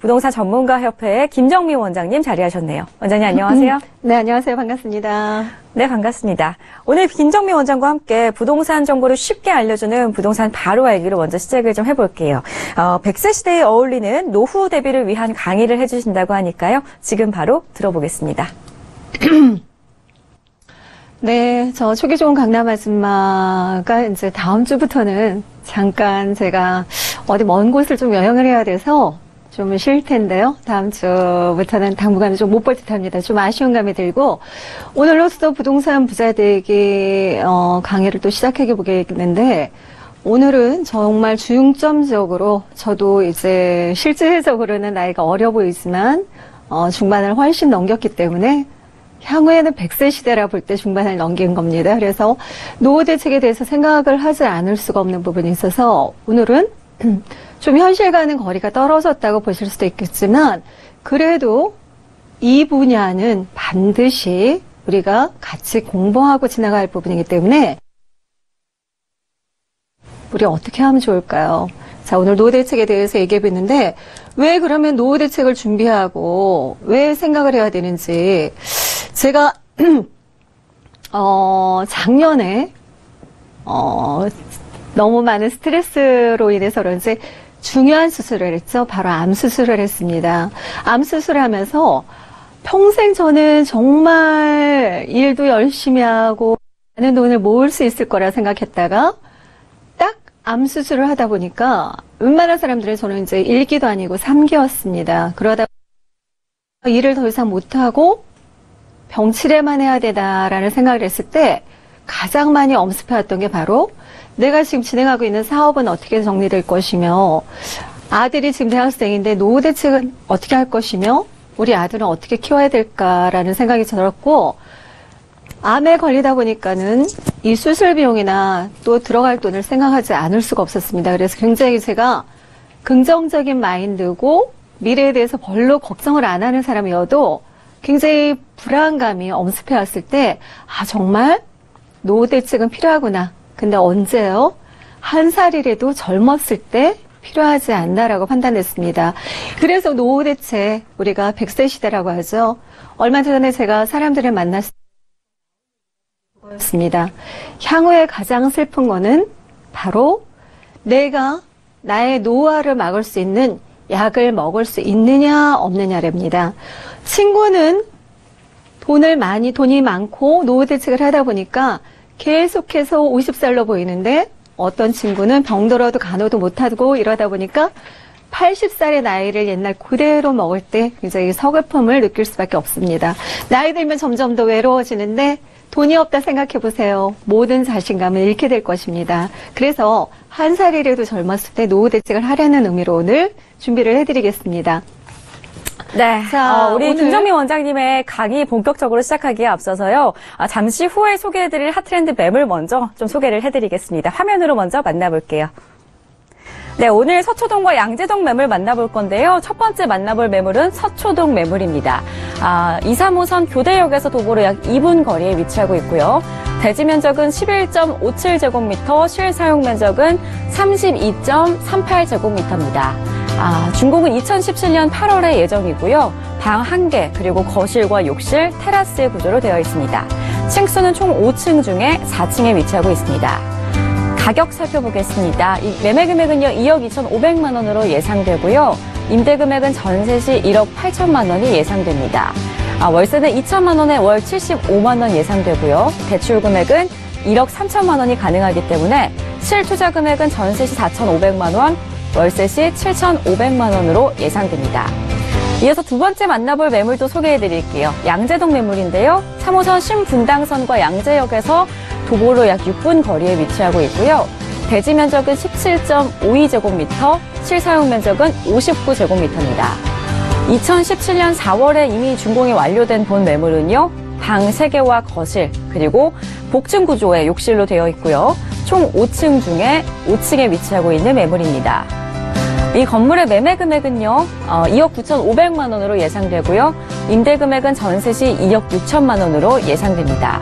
부동산 전문가 협회의 김정미 원장님 자리하셨네요. 원장님 안녕하세요. 네, 안녕하세요. 반갑습니다. 네, 반갑습니다. 오늘 김정미 원장과 함께 부동산 정보를 쉽게 알려주는 부동산 바로 알기로 먼저 시작을 좀 해볼게요. 어, 100세 시대에 어울리는 노후 대비를 위한 강의를 해주신다고 하니까요. 지금 바로 들어보겠습니다. 네, 저 초기 좋은 강남 아줌마가 이제 다음 주부터는 잠깐 제가 어디 먼 곳을 좀 여행을 해야 돼서 좀 쉴 텐데요. 다음 주부터는 당분간 좀못 볼 듯합니다. 좀 아쉬운 감이 들고 오늘로서 부동산 부자 되기 어, 강의를 또 시작해 보겠는데 오늘은 정말 중점적으로 저도 이제 실질적으로는 나이가 어려 보이지만 어, 중반을 훨씬 넘겼기 때문에 향후에는 100세 시대라 볼 때 중반을 넘긴 겁니다. 그래서 노후 대책에 대해서 생각을 하지 않을 수가 없는 부분이 있어서 오늘은 좀 현실과는 거리가 떨어졌다고 보실 수도 있겠지만 그래도 이 분야는 반드시 우리가 같이 공부하고 지나갈 부분이기 때문에 우리 어떻게 하면 좋을까요? 자, 오늘 노후 대책에 대해서 얘기해 보는데 왜 그러면 노후 대책을 준비하고 왜 생각을 해야 되는지 제가 어, 작년에 어, 너무 많은 스트레스로 인해서 그런지 중요한 수술을 했죠. 바로 암 수술을 했습니다. 암 수술을 하면서 평생 저는 정말 일도 열심히 하고 많은 돈을 모을 수 있을 거라 생각했다가 딱 암 수술을 하다 보니까 웬만한 사람들은 저는 이제 1기도 아니고 3기였습니다. 그러다 일을 더 이상 못하고 병치레만 해야 되다라는 생각을 했을 때 가장 많이 엄습해왔던 게 바로 내가 지금 진행하고 있는 사업은 어떻게 정리될 것이며 아들이 지금 대학생인데 노후 대책은 어떻게 할 것이며 우리 아들은 어떻게 키워야 될까라는 생각이 들었고 암에 걸리다 보니까는 이 수술 비용이나 또 들어갈 돈을 생각하지 않을 수가 없었습니다. 그래서 굉장히 제가 긍정적인 마인드고 미래에 대해서 별로 걱정을 안 하는 사람이어도 굉장히 불안감이 엄습해 왔을 때, 아, 정말 노후 대책은 필요하구나. 근데 언제요? 한 살이라도 젊었을 때 필요하지 않나라고 판단했습니다. 그래서 노후 대책, 우리가 100세 시대라고 하죠. 얼마 전에 제가 사람들을 만났을 습니다 향후에 가장 슬픈 거는 바로 내가 나의 노화를 막을 수 있는 약을 먹을 수 있느냐 없느냐랍니다. 친구는 돈을 많이 돈이 많고 노후 대책을 하다 보니까 계속해서 50살로 보이는데 어떤 친구는 병들어도 간호도 못하고 이러다 보니까 80살의 나이를 옛날 그대로 먹을 때 굉장히 서글픔을 느낄 수밖에 없습니다. 나이 들면 점점 더 외로워지는데 돈이 없다 생각해 보세요. 모든 자신감을 잃게 될 것입니다. 그래서 한 살이라도 젊었을 때 노후 대책을 하려는 의미로 오늘 준비를 해드리겠습니다. 네. 자, 어, 우리 오늘... 김정미 원장님의 강의 본격적으로 시작하기에 앞서서요. 아, 잠시 후에 소개해드릴 핫트렌드 맵을 먼저 좀 소개를 해드리겠습니다. 화면으로 먼저 만나볼게요. 네, 오늘 서초동과 양재동 매물 만나볼 건데요. 첫 번째 만나볼 매물은 서초동 매물입니다. 아, 2, 3호선 교대역에서 도보로 약 2분 거리에 위치하고 있고요. 대지 면적은 11.57제곱미터, 실 사용 면적은 32.38제곱미터입니다. 아, 준공은 2017년 8월에 예정이고요. 방 1개, 그리고 거실과 욕실, 테라스의 구조로 되어 있습니다. 층수는 총 5층 중에 4층에 위치하고 있습니다. 가격 살펴보겠습니다. 매매 금액은요 2억 2,500만 원으로 예상되고요. 임대 금액은 전세 시 1억 8천만 원이 예상됩니다. 아, 월세는 2천만 원에 월 75만 원 예상되고요. 대출 금액은 1억 3천만 원이 가능하기 때문에 실투자 금액은 전세 시 4,500만 원, 월세 시 7,500만 원으로 예상됩니다. 이어서 두 번째 만나볼 매물도 소개해 드릴게요. 양재동 매물인데요. 3호선 신분당선과 양재역에서 도보로 약 6분 거리에 위치하고 있고요. 대지 면적은 17.52제곱미터, 실사용 면적은 59제곱미터입니다. 2017년 4월에 이미 준공이 완료된 본 매물은요. 방 3개와 거실, 그리고 복층 구조의 욕실로 되어 있고요. 총 5층 중에 5층에 위치하고 있는 매물입니다. 이 건물의 매매 금액은요, 어, 2억 9,500만 원으로 예상되고요. 임대 금액은 전세 시 2억 6천만 원으로 예상됩니다.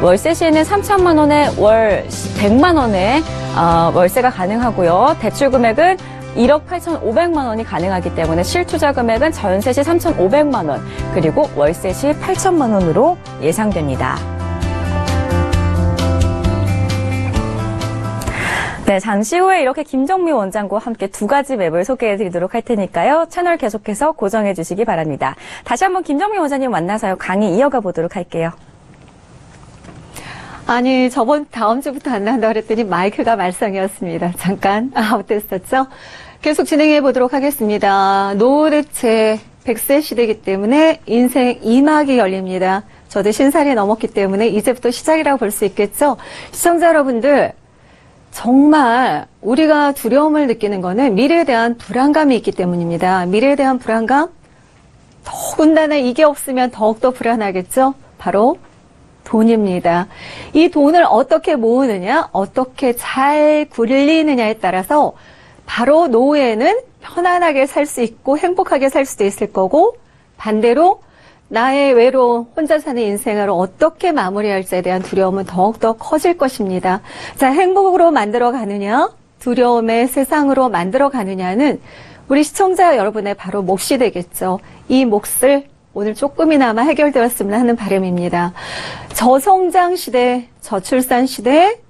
월세 시에는 3천만 원에 월 100만 원에 어, 월세가 가능하고요. 대출 금액은 1억 8,500만 원이 가능하기 때문에 실투자 금액은 전세 시 3,500만 원, 그리고 월세 시 8천만 원으로 예상됩니다. 네, 잠시 후에 이렇게 김정미 원장과 함께 두 가지 맵을 소개해 드리도록 할 테니까요. 채널 계속해서 고정해 주시기 바랍니다. 다시 한번 김정미 원장님 만나서요. 강의 이어가 보도록 할게요. 아니, 저번 다음 주부터 안 나온다 그랬더니 마이크가 말썽이었습니다. 잠깐 아웃됐었죠? 계속 진행해 보도록 하겠습니다. 노후 대체 100세 시대이기 때문에 인생 2막이 열립니다. 저도 신살이 넘었기 때문에 이제부터 시작이라고 볼 수 있겠죠? 시청자 여러분들, 정말 우리가 두려움을 느끼는 거는 미래에 대한 불안감이 있기 때문입니다. 미래에 대한 불안감? 더군다나 이게 없으면 더욱더 불안하겠죠? 바로 돈입니다. 이 돈을 어떻게 모으느냐, 어떻게 잘 굴리느냐에 따라서 바로 노후에는 편안하게 살 수 있고 행복하게 살 수도 있을 거고 반대로 나의 외로운 혼자 사는 인생을 어떻게 마무리할지에 대한 두려움은 더욱더 커질 것입니다. 자, 행복으로 만들어 가느냐, 두려움의 세상으로 만들어 가느냐는 우리 시청자 여러분의 바로 몫이 되겠죠. 이 몫을 오늘 조금이나마 해결되었으면 하는 바람입니다. 저성장 시대, 저출산 시대,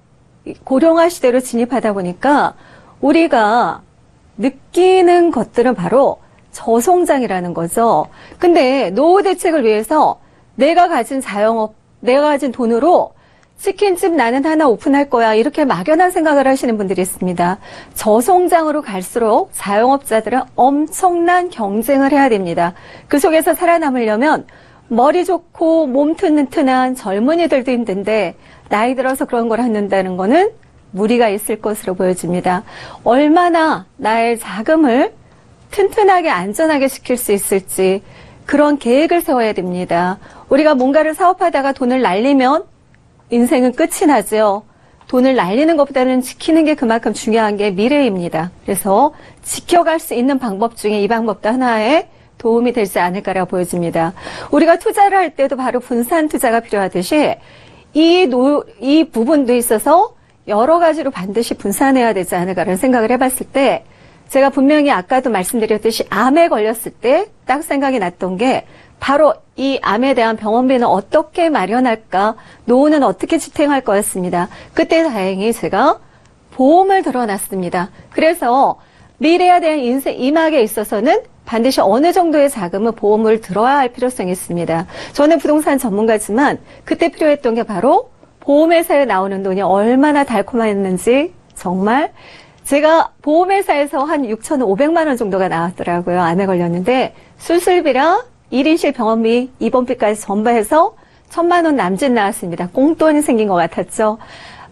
고령화 시대로 진입하다 보니까 우리가 느끼는 것들은 바로 저성장이라는 거죠. 근데 노후 대책을 위해서 내가 가진 자영업, 내가 가진 돈으로 치킨집 나는 하나 오픈할 거야. 이렇게 막연한 생각을 하시는 분들이 있습니다. 저성장으로 갈수록 자영업자들은 엄청난 경쟁을 해야 됩니다. 그 속에서 살아남으려면 머리 좋고 몸 튼튼한 젊은이들도 힘든데 나이 들어서 그런 걸 한다는 거는 무리가 있을 것으로 보여집니다. 얼마나 나의 자금을 튼튼하게 안전하게 시킬 수 있을지 그런 계획을 세워야 됩니다. 우리가 뭔가를 사업하다가 돈을 날리면 인생은 끝이 나죠. 돈을 날리는 것보다는 지키는 게 그만큼 중요한 게 미래입니다. 그래서 지켜갈 수 있는 방법 중에 이 방법도 하나에 도움이 되지 않을까라고 보여집니다. 우리가 투자를 할 때도 바로 분산 투자가 필요하듯이 이, 노, 이 부분도 있어서 여러 가지로 반드시 분산해야 되지 않을까라는 생각을 해봤을 때 제가 분명히 아까도 말씀드렸듯이 암에 걸렸을 때 딱 생각이 났던 게 바로 이 암에 대한 병원비는 어떻게 마련할까, 노후는 어떻게 지탱할 거였습니다. 그때 다행히 제가 보험을 들어놨습니다. 그래서 미래에 대한 인생 이막에 있어서는 반드시 어느 정도의 자금은 보험을 들어야 할 필요성이 있습니다. 저는 부동산 전문가지만 그때 필요했던 게 바로 보험회사에 나오는 돈이 얼마나 달콤했는지 정말 제가 보험회사에서 한 6,500만 원 정도가 나왔더라고요. 암에 걸렸는데 수술비랑 1인실 병원비, 입원비까지 전부해서 천만 원 남짓 나왔습니다. 꽁돈이 생긴 것 같았죠.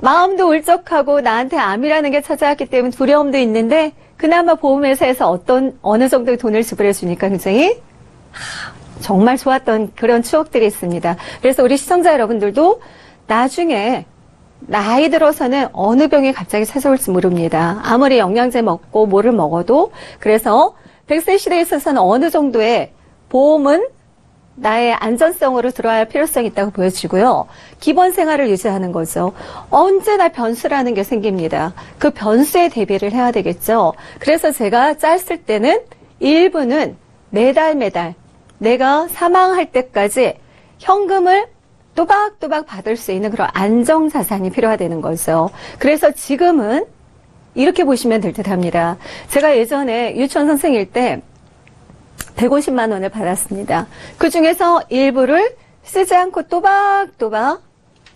마음도 울적하고 나한테 암이라는 게 찾아왔기 때문에 두려움도 있는데 그나마 보험회사에서 어떤 어느 정도의 돈을 지불해 주니까 굉장히 하, 정말 좋았던 그런 추억들이 있습니다. 그래서 우리 시청자 여러분들도 나중에 나이 들어서는 어느 병이 갑자기 찾아올지 모릅니다. 아무리 영양제 먹고 뭐를 먹어도 그래서 100세 시대에 있어서는 어느 정도의 보험은 나의 안전성으로 들어야 할 필요성이 있다고 보여지고요. 기본 생활을 유지하는 거죠. 언제나 변수라는 게 생깁니다. 그 변수에 대비를 해야 되겠죠. 그래서 제가 짰을 때는 일부는 매달 매달 내가 사망할 때까지 현금을 또박또박 받을 수 있는 그런 안정 자산이 필요하다는 거죠. 그래서 지금은 이렇게 보시면 될 듯 합니다. 제가 예전에 유치원 선생일 때 150만 원을 받았습니다. 그 중에서 일부를 쓰지 않고 또박또박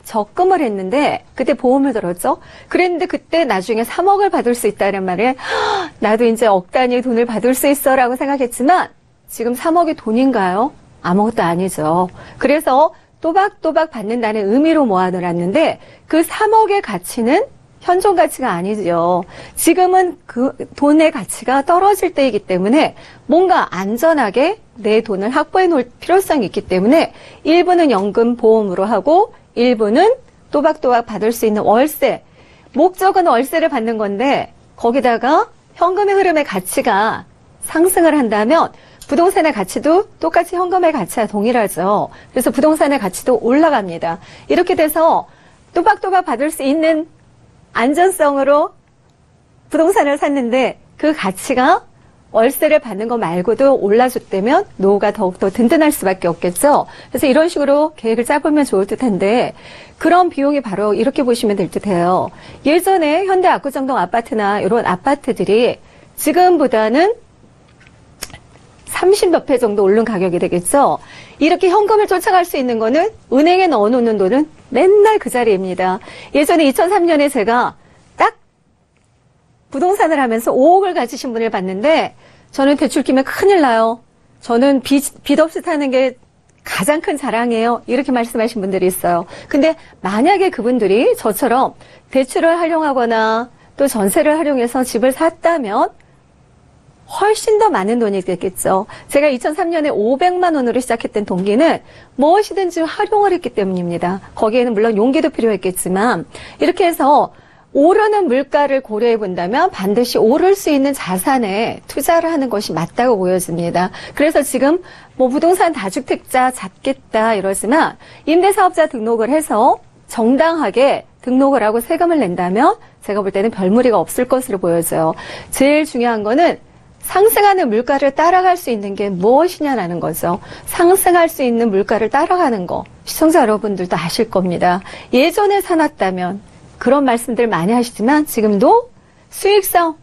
적금을 했는데 그때 보험을 들었죠. 그랬는데 그때 나중에 3억을 받을 수 있다는 말에 나도 이제 억 단위 돈을 받을 수 있어라고 생각했지만 지금 3억이 돈인가요? 아무것도 아니죠. 그래서 또박또박 받는다는 의미로 모아놓았는데 그 3억의 가치는 현존 가치가 아니죠. 지금은 그 돈의 가치가 떨어질 때이기 때문에 뭔가 안전하게 내 돈을 확보해 놓을 필요성이 있기 때문에 일부는 연금 보험으로 하고 일부는 또박또박 받을 수 있는 월세. 목적은 월세를 받는 건데 거기다가 현금의 흐름의 가치가 상승을 한다면 부동산의 가치도 똑같이 현금의 가치와 동일하죠. 그래서 부동산의 가치도 올라갑니다. 이렇게 돼서 또박또박 받을 수 있는 안전성으로 부동산을 샀는데 그 가치가 월세를 받는 것 말고도 올라줬다면 노후가 더욱더 든든할 수밖에 없겠죠. 그래서 이런 식으로 계획을 짜보면 좋을 듯한데 그런 비용이 바로 이렇게 보시면 될 듯해요. 예전에 현대 압구정동 아파트나 이런 아파트들이 지금보다는 30몇 배 정도 오른 가격이 되겠죠. 이렇게 현금을 쫓아갈 수 있는 거는 은행에 넣어놓는 돈은 맨날 그 자리입니다. 예전에 2003년에 제가 딱 부동산을 하면서 5억을 가지신 분을 봤는데 저는 대출 끼면 큰일 나요. 저는 빚, 빚 없이 사는 게 가장 큰 자랑이에요. 이렇게 말씀하신 분들이 있어요. 근데 만약에 그분들이 저처럼 대출을 활용하거나 또 전세를 활용해서 집을 샀다면 훨씬 더 많은 돈이 됐겠죠. 제가 2003년에 500만 원으로 시작했던 동기는 무엇이든지 활용을 했기 때문입니다. 거기에는 물론 용기도 필요했겠지만 이렇게 해서 오르는 물가를 고려해 본다면 반드시 오를 수 있는 자산에 투자를 하는 것이 맞다고 보여집니다. 그래서 지금 뭐 부동산 다주택자 잡겠다 이러지만 임대사업자 등록을 해서 정당하게 등록을 하고 세금을 낸다면 제가 볼 때는 별 무리가 없을 것으로 보여져요. 제일 중요한 거는 상승하는 물가를 따라갈 수 있는 게 무엇이냐라는 거죠. 상승할 수 있는 물가를 따라가는 거. 시청자 여러분들도 아실 겁니다. 예전에 사놨다면 그런 말씀들 많이 하시지만 지금도 수익성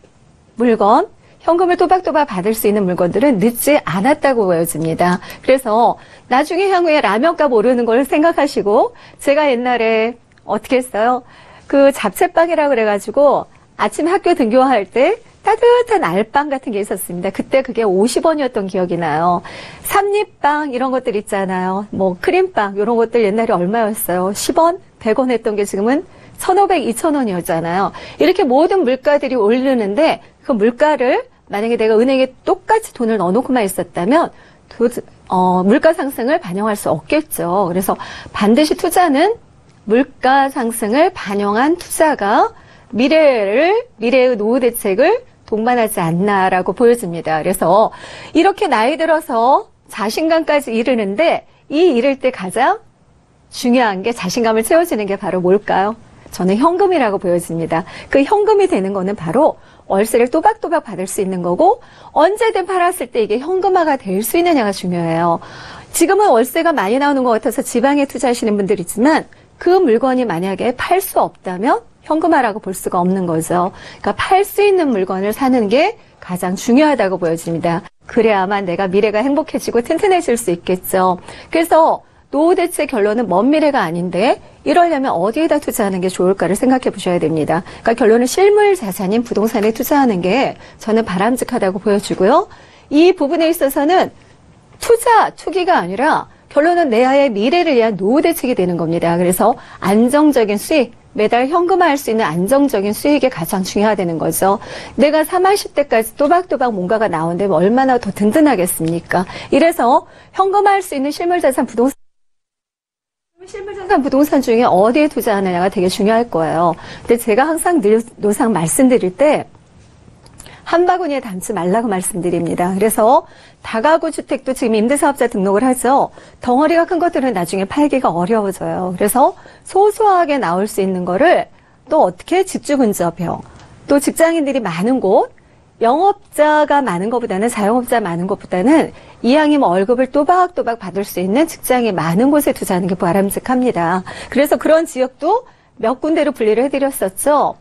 물건, 현금을 또박또박 받을 수 있는 물건들은 늦지 않았다고 보여집니다. 그래서 나중에 향후에 라면값 오르는 걸 생각하시고 제가 옛날에 어떻게 했어요? 그 잡채빵이라고 그래가지고 아침 학교 등교할 때 따뜻한 알빵 같은 게 있었습니다. 그때 그게 50원이었던 기억이 나요. 삼립빵 이런 것들 있잖아요. 뭐 크림빵 이런 것들 옛날에 얼마였어요? 10원, 100원 했던 게 지금은 1,500, 2,000원이었잖아요. 이렇게 모든 물가들이 오르는데 그 물가를 만약에 내가 은행에 똑같이 돈을 넣어놓고만 있었다면 도, 어, 물가 상승을 반영할 수 없겠죠. 그래서 반드시 투자는 물가 상승을 반영한 투자가 미래를 미래의 노후 대책을 동반하지 않나라고 보여집니다. 그래서 이렇게 나이 들어서 자신감까지 이르는데 이 이를 때 가장 중요한 게 자신감을 채워주는 게 바로 뭘까요? 저는 현금이라고 보여집니다. 그 현금이 되는 거는 바로 월세를 또박또박 받을 수 있는 거고 언제든 팔았을 때 이게 현금화가 될 수 있느냐가 중요해요. 지금은 월세가 많이 나오는 것 같아서 지방에 투자하시는 분들 있지만 그 물건이 만약에 팔 수 없다면 현금화라고 볼 수가 없는 거죠. 그러니까 팔 수 있는 물건을 사는 게 가장 중요하다고 보여집니다. 그래야만 내가 미래가 행복해지고 튼튼해질 수 있겠죠. 그래서 노후 대책 결론은 먼 미래가 아닌데 이러려면 어디에다 투자하는 게 좋을까를 생각해 보셔야 됩니다. 그러니까 결론은 실물 자산인 부동산에 투자하는 게 저는 바람직하다고 보여지고요. 이 부분에 있어서는 투자, 투기가 아니라 결론은 내 아이의 미래를 위한 노후 대책이 되는 겁니다. 그래서 안정적인 수익, 매달 현금화할 수 있는 안정적인 수익이 가장 중요하다는 거죠. 내가 3, 40대까지 또박또박 뭔가가 나오는데 얼마나 더 든든하겠습니까? 이래서 현금화할 수 있는 실물자산 부동산 실물자산 부동산 중에 어디에 투자하느냐가 되게 중요할 거예요. 근데 제가 항상 늘 노상 말씀드릴 때 한 바구니에 담지 말라고 말씀드립니다. 그래서 다가구 주택도 지금 임대사업자 등록을 하죠. 덩어리가 큰 것들은 나중에 팔기가 어려워져요. 그래서 소소하게 나올 수 있는 거를 또 어떻게 집주 근접형, 또 직장인들이 많은 곳, 영업자가 많은 것보다는 자영업자 많은 것보다는 이왕이면 월급을 또박또박 받을 수 있는 직장이 많은 곳에 투자하는 게 바람직합니다. 그래서 그런 지역도 몇 군데로 분리를 해드렸었죠.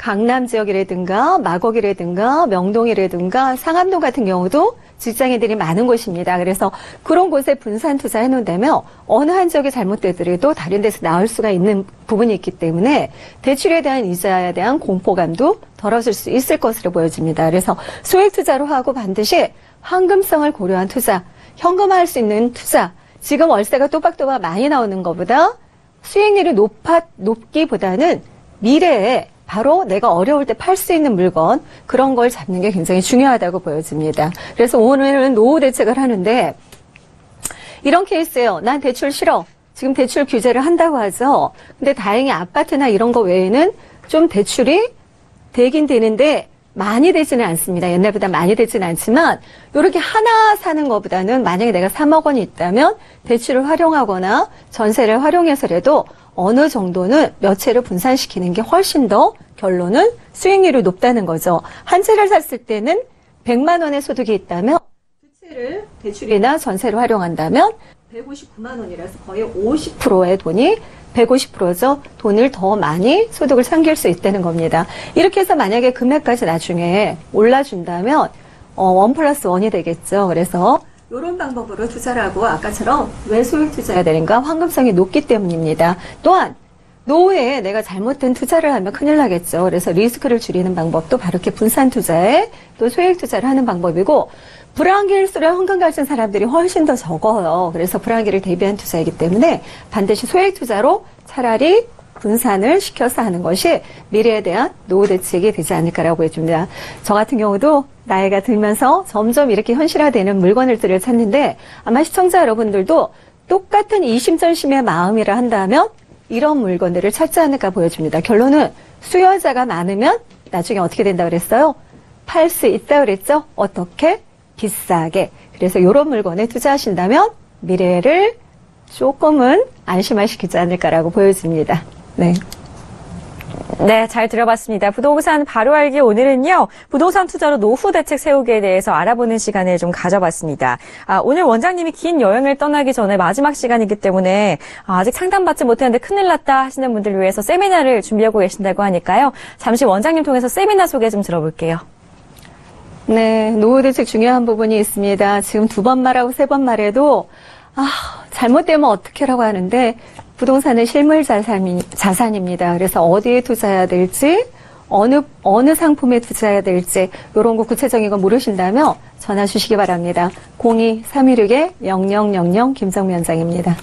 강남 지역이라든가 마곡이라든가 명동이라든가 상암동 같은 경우도 직장인들이 많은 곳입니다. 그래서 그런 곳에 분산 투자해 놓는다면 어느 한 지역이 잘못되더라도 다른 데서 나올 수가 있는 부분이 있기 때문에 대출에 대한 이자에 대한 공포감도 덜어질 수 있을 것으로 보여집니다. 그래서 소액 투자로 하고 반드시 황금성을 고려한 투자, 현금화할 수 있는 투자, 지금 월세가 또박또박 많이 나오는 것보다 수익률이 높아, 높기보다는 미래에 바로 내가 어려울 때 팔 수 있는 물건 그런 걸 잡는 게 굉장히 중요하다고 보여집니다. 그래서 오늘은 노후 대책을 하는데 이런 케이스예요. 난 대출 싫어. 지금 대출 규제를 한다고 하죠. 근데 다행히 아파트나 이런 거 외에는 좀 대출이 되긴 되는데 많이 되지는 않습니다. 옛날보다 많이 되지는 않지만 이렇게 하나 사는 것보다는 만약에 내가 3억 원이 있다면 대출을 활용하거나 전세를 활용해서라도 어느 정도는 몇 채를 분산시키는 게 훨씬 더 결론은 수익률이 높다는 거죠. 한 채를 샀을 때는 100만 원의 소득이 있다면 두 채를 대출이나 전세로 활용한다면 159만 원이라서 거의 50%의 돈이 150%죠. 돈을 더 많이 소득을 상길 수 있다는 겁니다. 이렇게 해서 만약에 금액까지 나중에 올라준다면 어, 원 플러스 원이 되겠죠. 그래서 이런 방법으로 투자를 하고 아까처럼 왜 소액 투자해야 되는가? 황금성이 높기 때문입니다. 또한 노후에 내가 잘못된 투자를 하면 큰일 나겠죠. 그래서 리스크를 줄이는 방법도 바로 이렇게 분산 투자에 또 소액 투자를 하는 방법이고 불안기일수록 현금 가진 사람들이 훨씬 더 적어요. 그래서 불안기를 대비한 투자이기 때문에 반드시 소액 투자로 차라리 분산을 시켜서 하는 것이 미래에 대한 노후 대책이 되지 않을까라고 보여집니다. 저 같은 경우도 나이가 들면서 점점 이렇게 현실화되는 물건들을 찾는데 아마 시청자 여러분들도 똑같은 이심전심의 마음이라 한다면 이런 물건들을 찾지 않을까 보여집니다. 결론은 수요자가 많으면 나중에 어떻게 된다 그랬어요? 팔 수 있다 그랬죠? 어떻게? 비싸게. 그래서 이런 물건에 투자하신다면 미래를 조금은 안심하시키지 않을까라고 보여집니다. 네. 네, 잘 들어봤습니다. 부동산 바로 알기 오늘은요, 부동산 투자로 노후 대책 세우기에 대해서 알아보는 시간을 좀 가져봤습니다. 아, 오늘 원장님이 긴 여행을 떠나기 전에 마지막 시간이기 때문에 아, 직 상담받지 못했는데 큰일 났다 하시는 분들 을 위해서 세미나를 준비하고 계신다고 하니까요. 잠시 원장님 통해서 세미나 소개 좀 들어볼게요. 네, 노후 대책 중요한 부분이 있습니다. 지금 두 번 말하고 세 번 말해도 아, 잘못되면 어떻게라고 하는데 부동산은 실물 자산이, 자산입니다. 그래서 어디에 투자해야 될지 어느 어느 상품에 투자해야 될지 이런 거 구체적인 거 모르신다면 전화 주시기 바랍니다. 02-316-0000 김정미 원장입니다.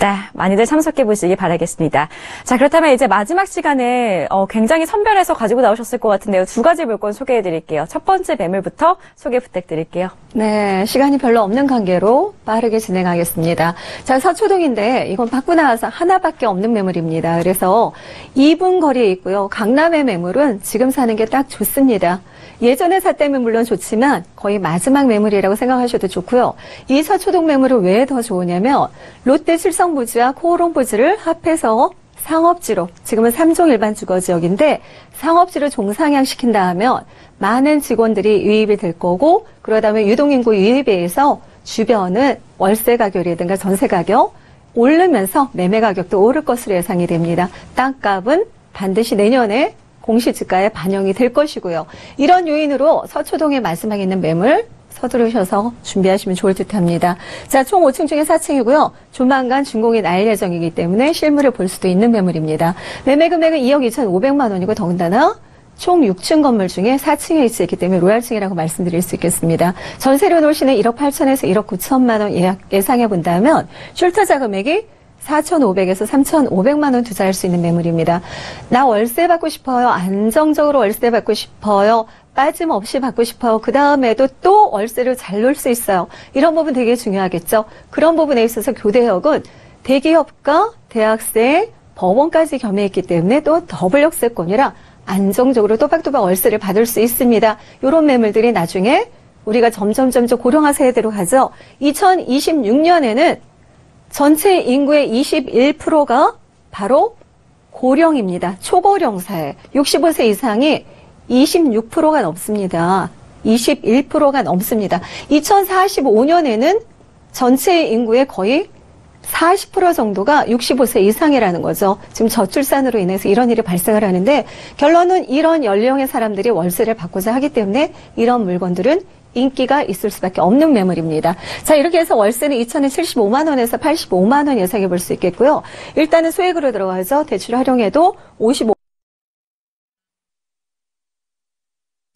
네, 많이들 참석해 보시기 바라겠습니다. 자, 그렇다면 이제 마지막 시간에 어, 굉장히 선별해서 가지고 나오셨을 것 같은데요. 두 가지 물건 소개해 드릴게요. 첫 번째 매물부터 소개 부탁드릴게요. 네, 시간이 별로 없는 관계로 빠르게 진행하겠습니다. 자, 서초동인데 이건 받고 나와서 하나밖에 없는 매물입니다. 그래서 2분 거리에 있고요. 강남의 매물은 지금 사는 게 딱 좋습니다. 예전에 샀다면 물론 좋지만 거의 마지막 매물이라고 생각하셔도 좋고요. 이 서초동 매물은 왜 더 좋으냐면 롯데 칠성부지와 코오롱부지를 합해서 상업지로 지금은 삼종 일반 주거 지역인데 상업지로 종상향시킨다 하면 많은 직원들이 유입이 될 거고 그러다 보면 유동인구 유입에 의해서 주변은 월세 가격이라든가 전세 가격 오르면서 매매 가격도 오를 것으로 예상이 됩니다. 땅값은 반드시 내년에 공시지가에 반영이 될 것이고요. 이런 요인으로 서초동에 말씀하고 있는 매물 서두르셔서 준비하시면 좋을 듯 합니다. 자, 총 5층 중에 4층이고요. 조만간 준공이 날 예정이기 때문에 실물을 볼 수도 있는 매물입니다. 매매 금액은 2억 2,500만 원이고 더군다나 총 6층 건물 중에 4층에 있기 때문에 로얄층이라고 말씀드릴 수 있겠습니다. 전세료 놓으시는 1억 8천에서 1억 9천만 원 예상해 본다면 출타자 금액이 4,500에서 3,500만 원 투자할 수 있는 매물입니다. 나 월세 받고 싶어요. 안정적으로 월세 받고 싶어요. 빠짐없이 받고 싶어요. 그 다음에도 또 월세를 잘 놓을 수 있어요. 이런 부분 되게 중요하겠죠. 그런 부분에 있어서 교대역은 대기업과 대학생, 법원까지 겸해있기 때문에 또 더블 역세권이라 안정적으로 또박또박 월세를 받을 수 있습니다. 이런 매물들이 나중에 우리가 점점 점점 고령화 세대로 가죠. 2026년에는 전체 인구의 21%가 바로 고령입니다. 초고령 사회. 65세 이상이 26%가 넘습니다. 21%가 넘습니다. 2045년에는 전체 인구의 거의 40% 정도가 65세 이상이라는 거죠. 지금 저출산으로 인해서 이런 일이 발생을 하는데 결론은 이런 연령의 사람들이 월세를 받고자 하기 때문에 이런 물건들은 인기가 있을 수밖에 없는 매물입니다. 자, 이렇게 해서 월세는 2천에 75만 원에서 85만 원 예상해 볼 수 있겠고요. 일단은 소액으로 들어가서 대출 활용해도 55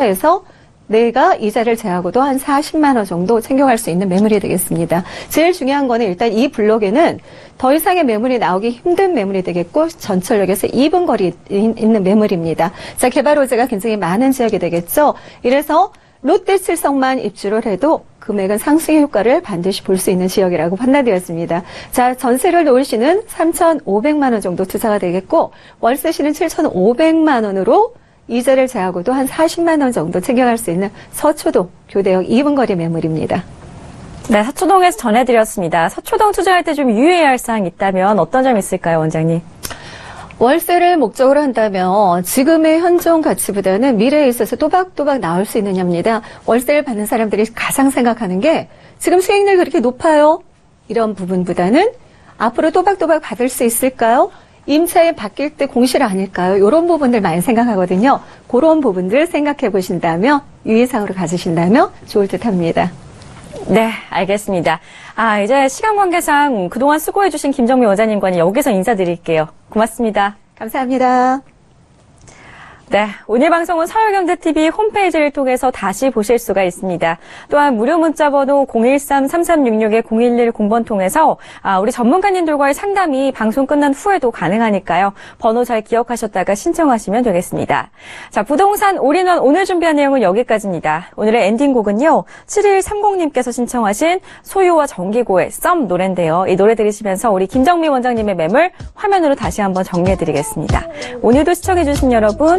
에서 내가 이자를 제하고도 한 40만 원 정도 챙겨갈 수 있는 매물이 되겠습니다. 제일 중요한 거는 일단 이 블록에는 더 이상의 매물이 나오기 힘든 매물이 되겠고 전철역에서 2분 거리 있는 매물입니다. 자, 개발 호재가 굉장히 많은 지역이 되겠죠. 이래서 롯데 칠성만 입주를 해도 금액은 상승의 효과를 반드시 볼 수 있는 지역이라고 판단되었습니다. 자, 전세를 놓을 시는 3,500만 원 정도 투자가 되겠고 월세 시는 7,500만 원으로 이자를 제하고도 한 40만 원 정도 챙겨갈 수 있는 서초동 교대역 2분 거리 매물입니다. 네, 서초동에서 전해드렸습니다. 서초동 투자할 때 좀 유의해야 할 사항 있다면 어떤 점 있을까요, 원장님? 월세를 목적으로 한다면 지금의 현존 가치보다는 미래에 있어서 또박또박 나올 수 있느냐입니다. 월세를 받는 사람들이 가장 생각하는 게 지금 수익률 그렇게 높아요? 이런 부분보다는 앞으로 또박또박 받을 수 있을까요? 임차인 바뀔 때 공실 아닐까요? 이런 부분들 많이 생각하거든요. 그런 부분들 생각해 보신다면 유의사항으로 가지신다면 좋을 듯 합니다. 네, 알겠습니다. 아, 이제 시간 관계상 그동안 수고해주신 김정미 원장님과는 여기서 인사드릴게요. 고맙습니다. 감사합니다. 네, 오늘 방송은 서울경제TV 홈페이지를 통해서 다시 보실 수가 있습니다. 또한 무료 문자 번호 013-3366-0110번 통해서 아, 우리 전문가님들과의 상담이 방송 끝난 후에도 가능하니까요. 번호 잘 기억하셨다가 신청하시면 되겠습니다. 자, 부동산 올인원 오늘 준비한 내용은 여기까지입니다. 오늘의 엔딩곡은요. 7130님께서 신청하신 소유와 정기고의 썸 노래인데요. 이 노래 들으시면서 우리 김정미 원장님의 매물 화면으로 다시 한번 정리해드리겠습니다. 오늘도 시청해주신 여러분